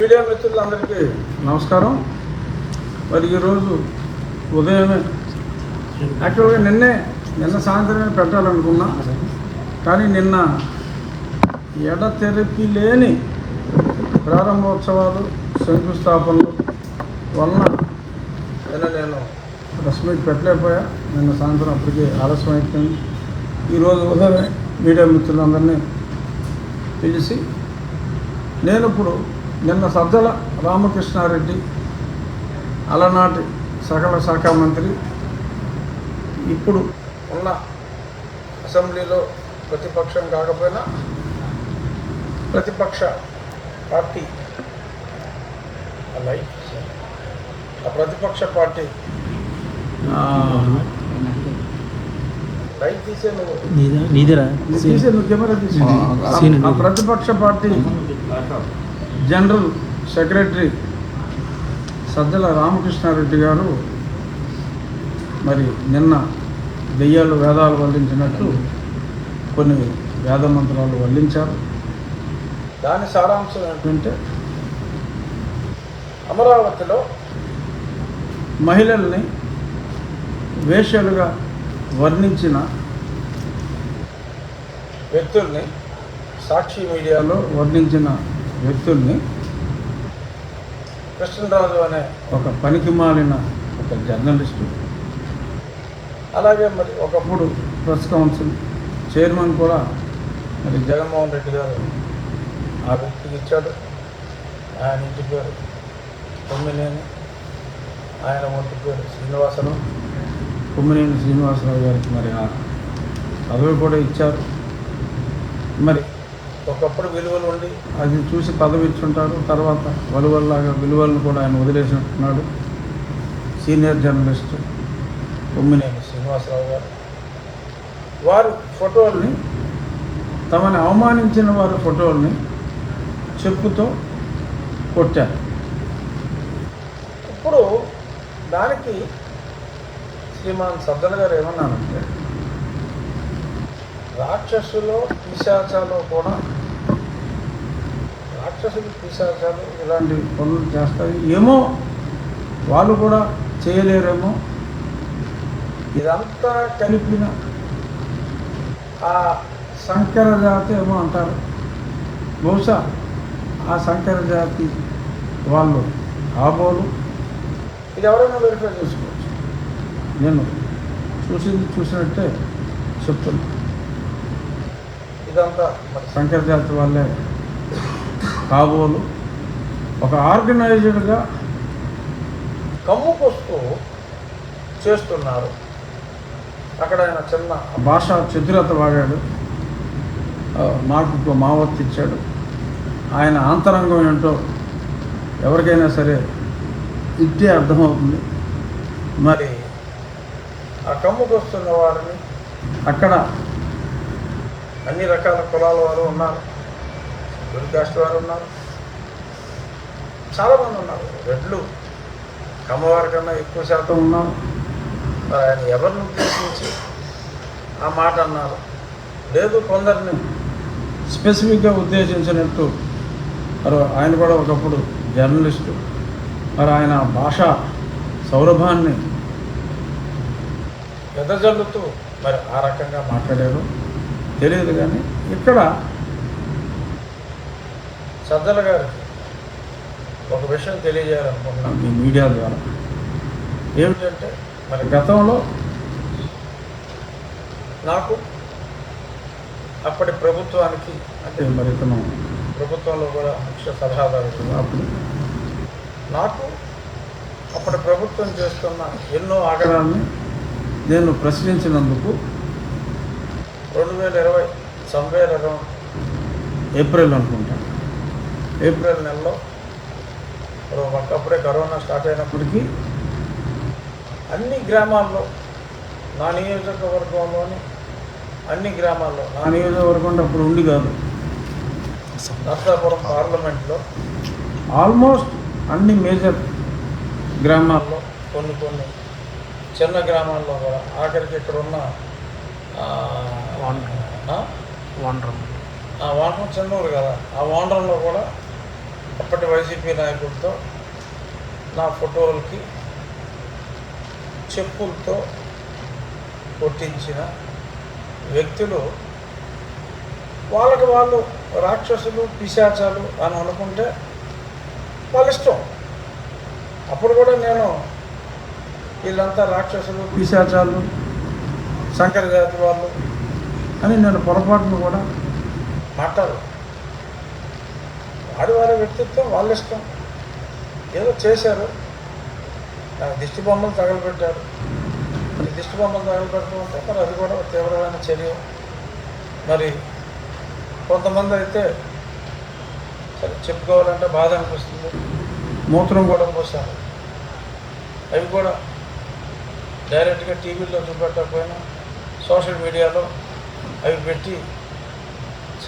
Media మిత్రులందరికీ నమస్కారం. మరి ఈరోజు ఉదయమే యాక్చువల్గా నిన్నే నిన్న సాయంత్రమే పెట్టాలనుకున్నా కానీ నిన్న ఎడతెరపి లేని ప్రారంభోత్సవాలు శంకుస్థాపనలు వలన నిన్న నేను ప్రెస్ మీట్ పెట్టలేకపోయా. నిన్న సాయంత్రం అప్పటికే ఆలస్యం అయిపోయింది. ఈరోజు ఉదయమే మీడియా మిత్రులందరినీ పిలిచి నేను ఇప్పుడు నిన్న సజ్జల రామకృష్ణారెడ్డి అలనాటి సకల శాఖ మంత్రి ఇప్పుడు ఉన్న అసెంబ్లీలో ప్రతిపక్షం కాకపోయినా ప్రతిపక్ష పార్టీ అలా ఆ ప్రతిపక్ష పార్టీ. ప్రతిపక్ష party. General secretary Sajjala Ramakrishna Reddy garu మరి నిన్న దెయ్యాలు వేదాలు వల్లించినట్లు కొన్ని వేద మంత్రాలు వల్లించారు. దాని సారాంశం ఏంటంటే అమరావతిలో మహిళల్ని వేషలుగా వర్ణించిన వ్యక్తుల్ని సాక్షి మీడియాలో వర్ణించిన వ్యక్తుల్ని కృష్ణరాజు అనే ఒక పనికిమాలిన ఒక జర్నలిస్టు. అలాగే మరి ఒకప్పుడు ప్రెస్ కౌన్సిల్ చైర్మన్ కూడా మరి జగన్మోహన్ రెడ్డి గారు ఆ వ్యక్తికి ఇచ్చాడు. ఆయన ఇంటి పేరు కొమ్మినేని. ఆయన ఒంటి పేరు శ్రీనివాసరావు. కొమ్మినేని శ్రీనివాసరావు గారికి మరి ఆ పదవి కూడా ఇచ్చారు. మరి ఒకప్పుడు విలువలు ఉండి అది చూసి పదవి ఇచ్చుంటారు తర్వాత వలువల్లాగా విలువలను కూడా ఆయన వదిలేసినట్టున్నాడు. Senior journalist Kommineni Srinivasa Rao garu. వారు ఫోటోల్ని తమని అవమానించిన వారి ఫోటోల్ని చెప్పుతో కొట్టారు. ఇప్పుడు దానికి శ్రీమాన్ సజ్జల గారు ఏమన్నారంటే రాక్షసులో పిశాచాలు కూడా రాక్షసులు పిశాచాలు ఇలాంటి పనులు చేస్తాయి. ఏమో వాళ్ళు కూడా చేయలేరేమో. ఇదంతా కలిపిన ఆ సంకర జాతి ఏమో అంటారు. బహుశా ఆ సంకర జాతి వాళ్ళు ఆబోలు ఇది ఎవరైనా వెరిఫై చేసుకోవచ్చు. నేను చూసింది చూసినట్టే చెప్తున్నా. ఇదంతా శంకర జాతి వాళ్ళే కాబోలు ఒక ఆర్గనైజ్డ్గా కమ్ముకొస్తూ చేస్తున్నారు. అక్కడ ఆయన చిన్న భాష చతురత వాడాడు. ఇంకో మావత్తు ఇచ్చాడు. ఆయన ఆంతరంగం ఏంటో ఎవరికైనా సరే ఇట్టే అర్థమవుతుంది. మరి ఆ కమ్ముకొస్తున్న వారిని అక్కడ అన్ని రకాల కులాల వారు ఉన్నారు. గురి కాస్ట్ వారు ఉన్నారు. చాలామంది ఉన్నారు. రెడ్లు కమ్మవారి కన్నా ఎక్కువ శాతం ఉన్నారు. మరి ఆయన ఎవరిని ఉద్దేశించి ఆ మాట అన్నారు? లేదు కొందరిని స్పెసిఫిక్గా ఉద్దేశించినట్టు. మరి ఆయన కూడా ఒకప్పుడు జర్నలిస్టు. మరి ఆయన భాష సౌరభాన్ని ఎదజల్లుతూ మరి ఆ రకంగా మాట్లాడారు. తెలియదు కానీ ఇక్కడ సజ్జల గారికి ఒక విషయం తెలియజేయాలనుకుంటున్నాను. మీ మీడియా ద్వారా. ఏమిటంటే మరి గతంలో నాకు అప్పటి ప్రభుత్వానికి అంటే మరి ఇతను? ప్రభుత్వంలో కూడా ముఖ్య సలహాదారుడు అప్పుడు? నాకు అప్పటి ప్రభుత్వం చేస్తున్న ఎన్నో ఆగడాన్ని నేను ప్రశ్నించినందుకు రెండు వేల ఇరవై అరౌండ్ ఏప్రిల్ అనుకుంటా. ఏప్రిల్ నెలలో ఒకప్పుడే కరోనా స్టార్ట్ అయినప్పటికీ అన్ని గ్రామాల్లో నా నియోజకవర్గంలోని అన్ని గ్రామాల్లో నా నియోజకవర్గం అంటే అప్పుడు ఉండి కాదు నర్సాపురం పార్లమెంట్లో ఆల్మోస్ట్ అన్ని మేజర్ గ్రామాల్లో కొన్ని కొన్ని చిన్న గ్రామాల్లో కూడా ఆఖరికి ఇక్కడ ఉన్న వాండ్రం. ఆ? వాండ్రం ఆ వాండ్రం చెన్నూరు కదా ఆ వాండ్రంలో కూడా అప్పటి వైసీపీ నాయకులతో నా ఫోటోలకి చెప్పులతో కొట్టించిన వ్యక్తులు వాళ్ళకి వాళ్ళు రాక్షసులు పిశాచాలు అని అనుకుంటే వాళ్ళ ఇష్టం. అప్పుడు కూడా నేను వీళ్ళంతా రాక్షసులు పిశాచాలు సంకర జాతి వాళ్ళు అని నేను పొరపాటును కూడా మాట్లాడు వాడి వారి వ్యక్తిత్వం వాళ్ళ ఇష్టం. ఏదో చేశారు. నాకు దిష్టి బొమ్మలు తగలబెట్టారు. దిష్టి బొమ్మలు తగలబెడుతూ ఉంటే మరి అది కూడా తీవ్రమైన చర్య. మరి కొంతమంది అయితే సరే చెప్పుకోవాలంటే బాధ అనిపిస్తుంది. మూత్రం కూడా పోసారు. అవి కూడా డైరెక్ట్గా టీవీలో చూపెట్టకపోయినా సోషల్ మీడియాలో అవి పెట్టి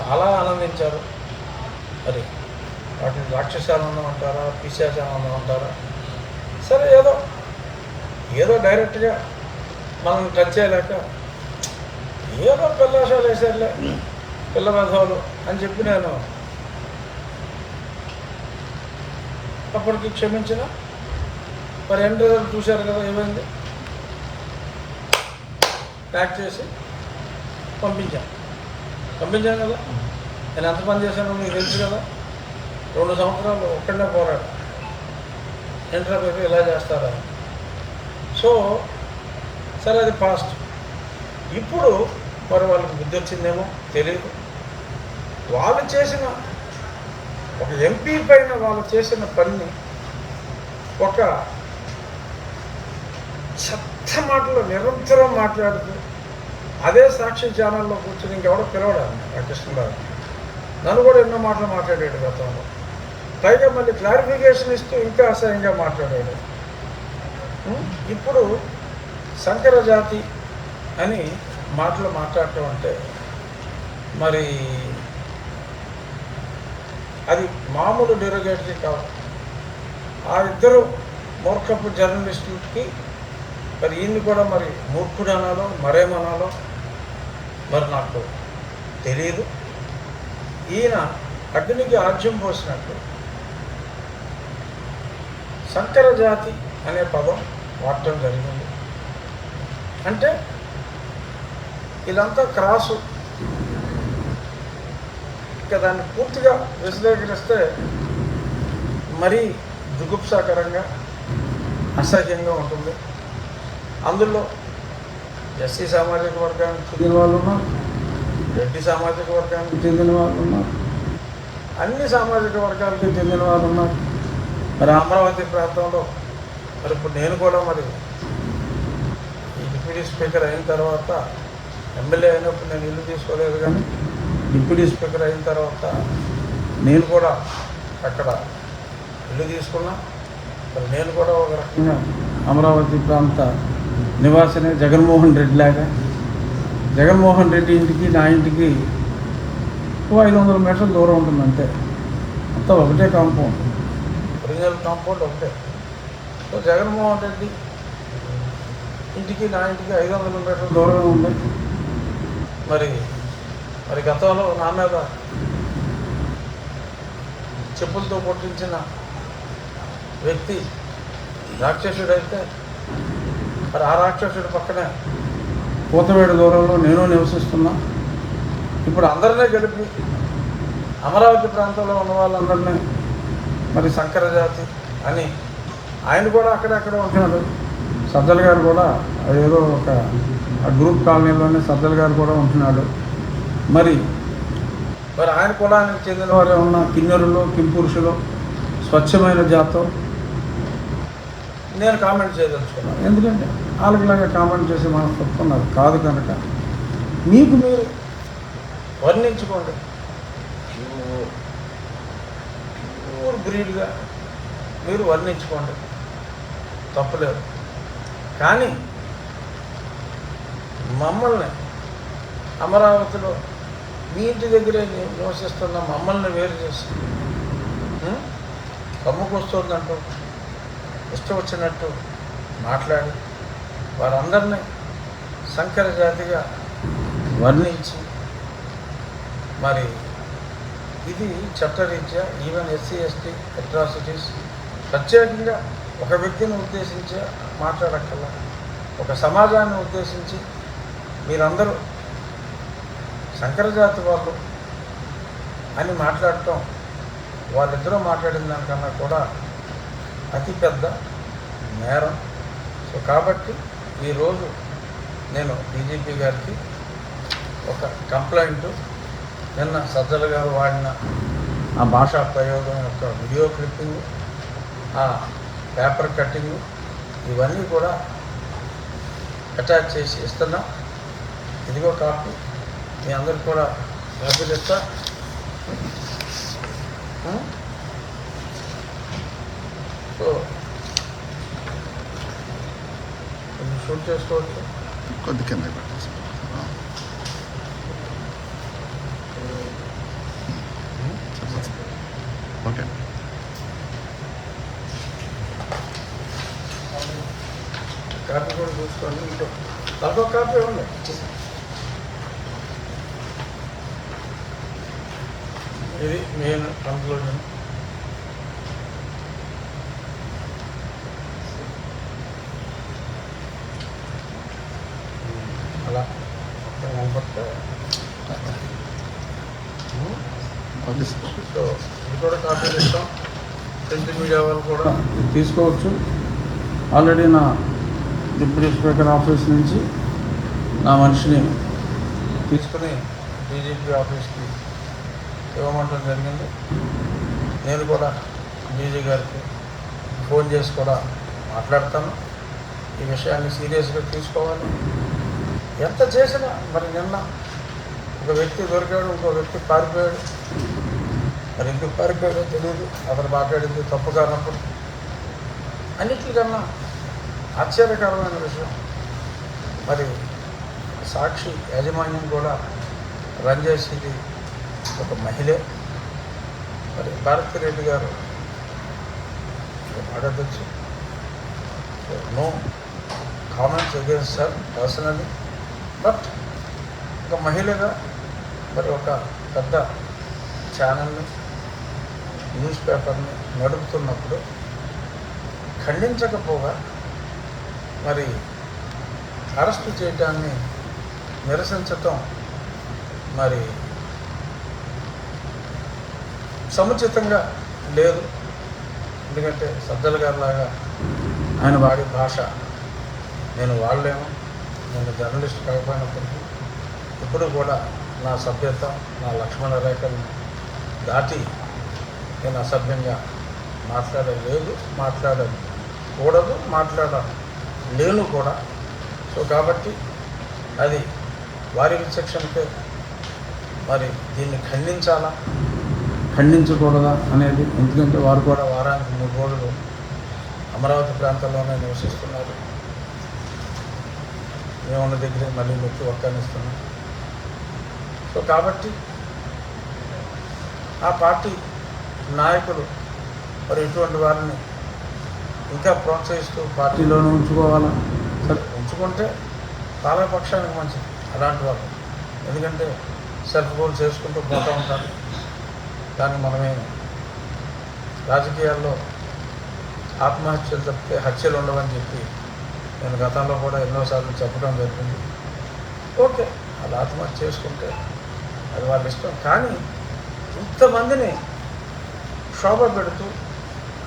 చాలా ఆనందించారు. మరి వాటిని రాక్షసానందం అంటారా పిశాచానందం అంటారా? సరే ఏదో ఏదో డైరెక్ట్గా మనం టచ్ చేయలేక ఏదో పిల్లాశాలు వేసారులే పిల్ల మేధావులు అని చెప్పి నేను అప్పటికి క్షమించిన. మరి ఎండ్ రిజల్ట్ చూశారు కదా ఏమైంది? ప్యాక్ చేసి పంపించాను పంపించాను కదా? నేను ఎంత పని చేశానో మీకు తెలుసు కదా? రెండు సంవత్సరాలు ఒక్కడనే పోరాడు. ఇంటర్ ఇలా చేస్తారా? సో సరే అది పాస్ట్ ఇప్పుడు మరి వాళ్ళకి బుద్ధి వచ్చిందేమో తెలియదు వాళ్ళు చేసిన ఒక ఎంపీ పైన వాళ్ళు చేసిన పనిని ఒక చెత్త మాటలు నిరంతరం మాట్లాడుతూ అదే సాక్షి ఛానల్లో కూర్చొని ఇంకెవడో పిలవడాన్ని కృష్ణరావు నన్ను కూడా ఎన్నో మాటలు మాట్లాడాడు గతంలో. పైగా మళ్ళీ క్లారిఫికేషన్ ఇస్తూ ఇంకా అసహ్యంగా మాట్లాడాడు. ఇప్పుడు సంకర జాతి అని మాటలు మాట్లాడటం అంటే మరి అది మామూలు డెరోగేటరీ కాదు ఆ ఇద్దరు మూర్ఖపు జర్నలిస్టులకి మరి ఈయన్ని కూడా మరి మూర్ఖుడు అనాలో మరేమనాలో మరి నాకు తెలియదు ఈయన అగ్నికి ఆజ్యం పోసినట్టు సంకర జాతి అనే పదం వాడటం జరిగింది. అంటే ఇదంతా క్రాసు. ఇక దాన్ని పూర్తిగా విశ్లేషిస్తే మరీ దుగుప్సాకరంగా అసహ్యంగా ఉంటుంది. అందులో ఎస్సీ సామాజిక వర్గానికి చెందిన వాళ్ళు ఉన్నారు రెడ్డి సామాజిక వర్గానికి చెందిన వాళ్ళు ఉన్నారు అన్ని సామాజిక వర్గాలకి చెందిన వాళ్ళు ఉన్నారు. మరి అమరావతి ప్రాంతంలో మరి ఇప్పుడు నేను కూడా మరి ఈ డిప్యూటీ స్పీకర్ అయిన తర్వాత ఎమ్మెల్యే అయినప్పుడు నేను ఇల్లు తీసుకోలేదు కానీ డిప్యూటీ స్పీకర్ అయిన తర్వాత నేను కూడా అక్కడ ఇల్లు తీసుకున్నా. మరి నేను కూడా ఒక రకంగా అమరావతి ప్రాంత నివాసనే జగన్మోహన్ రెడ్డి లాగా. జగన్మోహన్ రెడ్డి ఇంటికి నా ఇంటికి ఓ ఐదు వందల మీటర్ల దూరం ఉంటుంది అంతే అంతా ఒకటే కాంపౌండ్. ఒరిజినల్ కాంపౌండ్ ఒకటే. సో జగన్మోహన్ రెడ్డి ఇంటికి నా ఇంటికి ఐదు వందల మీటర్ల దూరం ఉంది. మరి మరి గతంలో నా మీద చెప్పులతో కొట్టించిన వ్యక్తి రాక్షసుడైతే మరి ఆ రాక్షసుడి పక్కనే పూతవేడు దూరంలో నేను నివసిస్తున్నా. ఇప్పుడు అందరినీ గడిపి అమరావతి ప్రాంతంలో ఉన్న వాళ్ళందరినీ మరి శంకర జాతి అని ఆయన కూడా అక్కడక్కడ ఉంటున్నాడు. సజ్జల గారు కూడా ఏదో ఒక ఆ గ్రూప్ కాలనీలోనే సజ్జల గారు కూడా ఉంటున్నాడు. మరి మరి ఆయన కులానికి చెందిన వారు ఉన్న కిన్నెరులు కింపురుషులు స్వచ్ఛమైన జాతం నేను కామెంట్ చేయదలుచుకున్నాను ఎందుకంటే వాళ్ళకిలాగా కామెంట్ చేసి మన తప్పు నాకు కాదు కనుక. మీకు మీరు వర్ణించుకోండి. గ్రీడ్గా మీరు వర్ణించుకోండి. తప్పలేదు. కానీ మమ్మల్ని అమరావతిలో మీ ఇంటి దగ్గరే నివసిస్తున్న మమ్మల్ని వేరు చేసి కమ్ముకొస్తుందంటూ ఇష్టం వచ్చినట్టు మాట్లాడి వారందరినీ సంకర జాతిగా వర్ణించి మరి ఇది చట్టరీత్యా ఈవెన్ ఎస్సీ ఎస్టీ అట్రాసిటీస్ ప్రత్యేకంగా ఒక వ్యక్తిని ఉద్దేశించి మాట్లాడక్కల ఒక సమాజాన్ని ఉద్దేశించి మీరందరూ శంకరజాతి వాళ్ళు అని మాట్లాడటం వాళ్ళిద్దరూ మాట్లాడిన దానికన్నా కూడా అతి పెద్ద నేరం. సో కాబట్టి ఈరోజు నేను డీజీపీ గారికి ఒక కంప్లైంట్ నిన్న సజ్జల గారు వాడిన ఆ భాషా ప్రయోగం యొక్క వీడియో క్లిప్పింగ్ ఆ పేపర్ కట్టింగ్ ఇవన్నీ కూడా అటాచ్ చేసి ఇస్తున్నా. ఇదిగో కాపీ. మీ అందరికి కూడా డబ్బులు ఇస్తా. సో షూట్ చేసుకోవచ్చు. కొద్ది కింద పెట్టేసి ఓకే కాపీ కూడా చూసుకోండి ఇంకో దాంట్లో కాపీ ఉంది. ఇది మెయిన్ కంక్లూజన్ అలా. కనపడితే సో ఇది కూడా కాపీలు ఇస్తాం ప్రింట్ మీడియా వాళ్ళు కూడా. తీసుకోవచ్చు. ఆల్రెడీ నా డిప్యూటీ స్పీకర్ ఆఫీస్ నుంచి నా మనిషిని తీసుకుని డీజీపీ ఆఫీస్కి ఇవ్వమంటం జరిగింది. నేను కూడా డీజీ గారికి ఫోన్ చేసి కూడా మాట్లాడతాను. ఈ విషయాన్ని సీరియస్గా తీసుకోవాలి. ఎంత చేసినా మరి నిన్న ఒక వ్యక్తి దొరికాడు ఇంకో వ్యక్తి పారిపోయాడు. మరి ఎందుకు పారిపోయాడో తెలియదు అతను మాట్లాడింది తప్పు కానప్పుడు. అన్నిటికన్నా ఆశ్చర్యకరమైన విషయం. మరి సాక్షి యాజమాన్యం కూడా రన్ చేసేది ఒక మహిళే. మరి భారతి రెడ్డి గారు అడగచ్చు no comments against sir personally but ఒక మహిళగా మరి ఒక పెద్ద ఛానల్ని న్యూస్ పేపర్ని నడుపుతున్నప్పుడు ఖండించకపోగా మరి అరెస్టు చేయటాన్ని నిరసించటం మరి సముచితంగా లేదు. ఎందుకంటే సజ్జల గారిలాగా ఆయన వాడి భాష నేను వాడలేము నేను జర్నలిస్ట్ కాకపోయినప్పటికీ ఇప్పుడు కూడా నా సభ్యత నా లక్ష్మణ రేఖను దాటి నేను అసభ్యంగా మాట్లాడలేదు మాట్లాడకూడదు మాట్లాడలేను కూడా. సో కాబట్టి అది వారి విచక్షణకే మరి దీన్ని ఖండించాలా? ఖండించకూడదా అనేది? ఎందుకంటే వారు కూడా వారానికి మూడు రోజులు అమరావతి ప్రాంతంలోనే నివసిస్తున్నారు. మేమున్న దగ్గరే మళ్ళీ నొక్కి ఒక్కనిస్తున్నాం సో కాబట్టి ఆ పార్టీ నాయకులు మరి ఇటువంటి వారిని ఇంకా ప్రోత్సహిస్తూ పార్టీలోనే ఉంచుకోవాలా? సరే ఉంచుకుంటే పాలపక్షానికి మంచిది అలాంటి వాళ్ళు. ఎందుకంటే సెల్ఫ్ గోల్ చేసుకుంటూ పోతూ ఉంటారు. కానీ మనమే రాజకీయాల్లో ఆత్మహత్యలు తప్పితే హత్యలు ఉండవని చెప్పి నేను గతంలో కూడా ఎన్నోసార్లు చెప్పడం జరిగింది. ఓకే వాళ్ళు ఆత్మహత్య చేసుకుంటే అది వాళ్ళ ఇష్టం. కానీ ఇంతమందిని శోభ పెడుతూ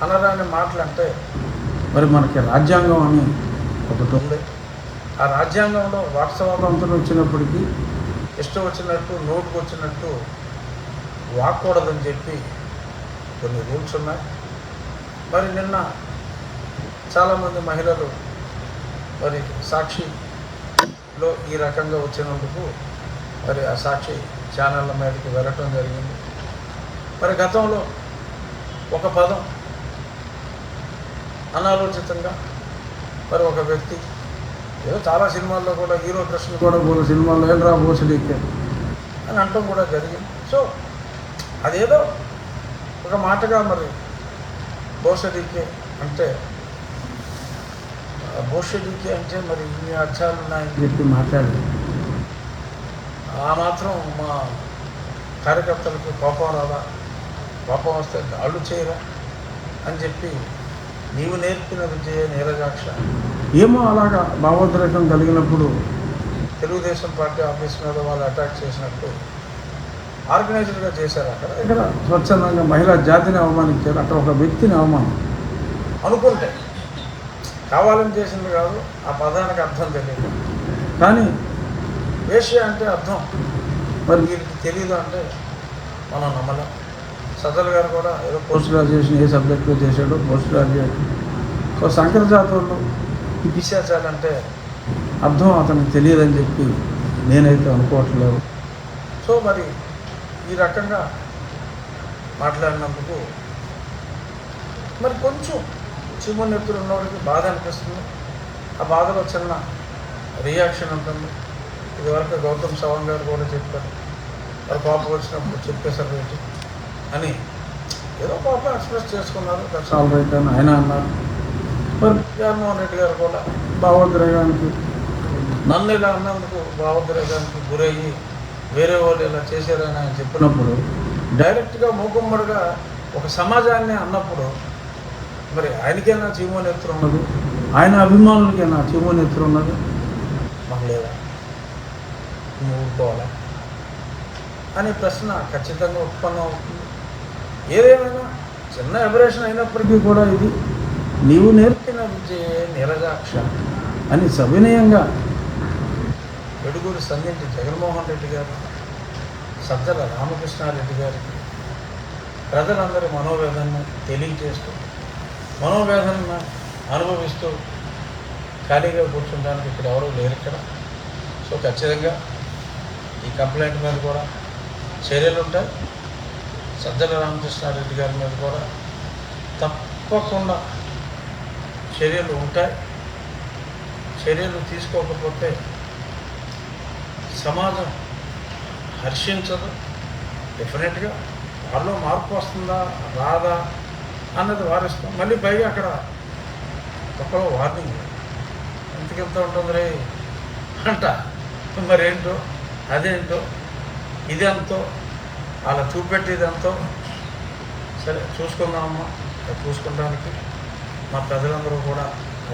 అనరాని మాటలు అంటే మరి మనకి రాజ్యాంగం అని ఒకటి ఉంది. ఆ రాజ్యాంగంలో వాట్సవాదంతులు వచ్చినప్పటికీ ఇష్టం వచ్చినట్టు నోటుకు వచ్చినట్టు వాక్కూడదని చెప్పి కొన్ని రూల్స్ ఉన్నాయి. మరి నిన్న చాలామంది మహిళలు మరి సాక్షిలో ఈ రకంగా వచ్చినందుకు మరి ఆ సాక్షి ఛానళ్ళ మీదకి వెళ్ళటం జరిగింది. మరి గతంలో ఒక పదం అనాలోచితంగా. మరి ఒక వ్యక్తి ఏదో చాలా సినిమాల్లో కూడా హీరో కృష్ణ కూడా మూడు సినిమాల్లో ఏం రా బోసుడీకే అని అంటాం కూడా జరిగింది. సో అదేదో ఒక మాటగా మరి బోసడీకే అంటే బోషడీకే అంటే మరి ఇన్ని అర్థాలు ఉన్నాయని చెప్పి మాట్లాడి ఆ మాత్రం మా కార్యకర్తలకు కోపం రాదా? కోపం వస్తే గాళ్ళు చేయరా? అని చెప్పి నీవు నేర్పిన విజయ నీరజాక్ష ఏమో అలాగా భావోద్రేకం కలిగినప్పుడు తెలుగుదేశం పార్టీ ఆఫీస్ మీద వాళ్ళు అటాక్ చేసినట్టు ఆర్గనైజ్డ్గా చేశారు అక్కడ. ఇక్కడ స్వచ్ఛందంగా మహిళా జాతిని అవమానించారు. అక్కడ ఒక వ్యక్తిని అవమానం. అనుకుంటే కావాలని చేసింది కాదు ఆ పదానికి అర్థం తెలియదు. కానీ వేష్య అంటే అర్థం. మరి వీరికి తెలియదు అంటే మనం నమ్మలేం. సజ్జల గారు కూడా ఏదో పోస్ట్ గ్రాడ్యుయేషన్ ఏ సబ్జెక్ట్లో చేశాడో పోస్ట్ గ్రాడ్యుయేషన్ సో శంకర జాతరలో పిశాచాలంటే అర్థం అతనికి తెలియదని చెప్పి నేనైతే అనుకోవట్లేదు. సో మరి ఈ రకంగా మాట్లాడినందుకు మరి కొంచెం చిమ్మ ఎత్తులు ఉన్నవాడికి బాధ అనిపిస్తుంది. ఆ బాధలో చిన్న రియాక్షన్ ఉంటుంది. ఇదివరకు గౌతమ్ సవాంగ్ గారు కూడా చెప్పారు. మరి కోపం వచ్చినప్పుడు చెప్పేశారు. అని ఏదో పాపం ఎక్స్ప్రెస్ చేసుకున్నారు. దట్స్ ఆల్ రైట్ అని ఆయన అన్నారు. మరి జగన్మోహన్ రెడ్డి గారు కూడా భావోద్రేగానికి నన్ను ఇలా అన్నందుకు భావోద్రేగానికి గురయ్యి వేరే వాళ్ళు ఇలా చేశారని ఆయన చెప్పినప్పుడు డైరెక్ట్గా మూకుమ్మడిగా ఒక సమాజాన్ని అన్నప్పుడు మరి ఆయనకైనా చీమోనేత్ర ఉన్నది? ఆయన అభిమానులకైనా చీమోనేత్ర ఉన్నది? మాకు లేదా? ఊరుకోవాలా? అనే ప్రశ్న ఖచ్చితంగా ఉత్పన్నం అవుతుంది. ఏదేమైనా చిన్న ఎబరేషన్ అయినప్పటికీ కూడా ఇది నీవు నేర్పిన విజయ నిరజాక్ష అని సవినయంగా వెడుగురు సందింటి జగన్మోహన్ రెడ్డి గారు సజ్జల రామకృష్ణారెడ్డి గారికి ప్రజలందరి మనోవేదనను తెలియజేస్తూ మనోవేదనను అనుభవిస్తూ ఖాళీగా కూర్చుంటానికి ఇక్కడ ఎవరూ లేరు ఇక్కడ. సో ఖచ్చితంగా ఈ కంప్లైంట్ మీద కూడా చర్యలు ఉంటాయి. సజ్జల రామకృష్ణారెడ్డి గారి మీద కూడా తప్పకుండా చర్యలు ఉంటాయి. చర్యలు తీసుకోకపోతే సమాజం హర్షించదు. డెఫినెట్గా వాళ్ళు మార్పు వస్తుందా రాదా అన్నది వారిస్తాం మళ్ళీ పైగా అక్కడ ఒక్కలో వార్నింగ్ ఎంతకెంత ఉంటుంది రే? అంట. మరేంటో? అదేంటో? ఇదెంతో? అలా చూపెట్టేదంతా సరే చూసుకుందామమ్మా. చూసుకోవడానికి మా ప్రజలందరూ కూడా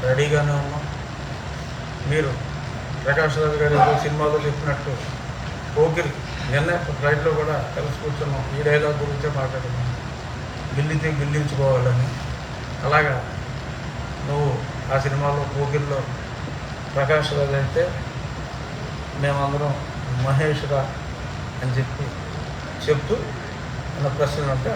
రెడీగానే ఉన్నాం. మీరు ప్రకాష్ రాజు గారు ఏదో సినిమాలో చెప్పినట్టు పోకిరి నిన్న ఫ్లైట్లో కూడా కలిసి కూర్చున్నాం. ఈ డైలాగ్ గురించే మాట్లాడుతున్నాం గిల్లితే గిల్లించుకోవాలని. అలాగా నువ్వు ఆ సినిమాలో పోకిరిలో ప్రకాష్ రాజు అయితే మేమందరం మహేష్ రా అని చెప్పి చెప్తూ మన ప్రశ్నలు అంటే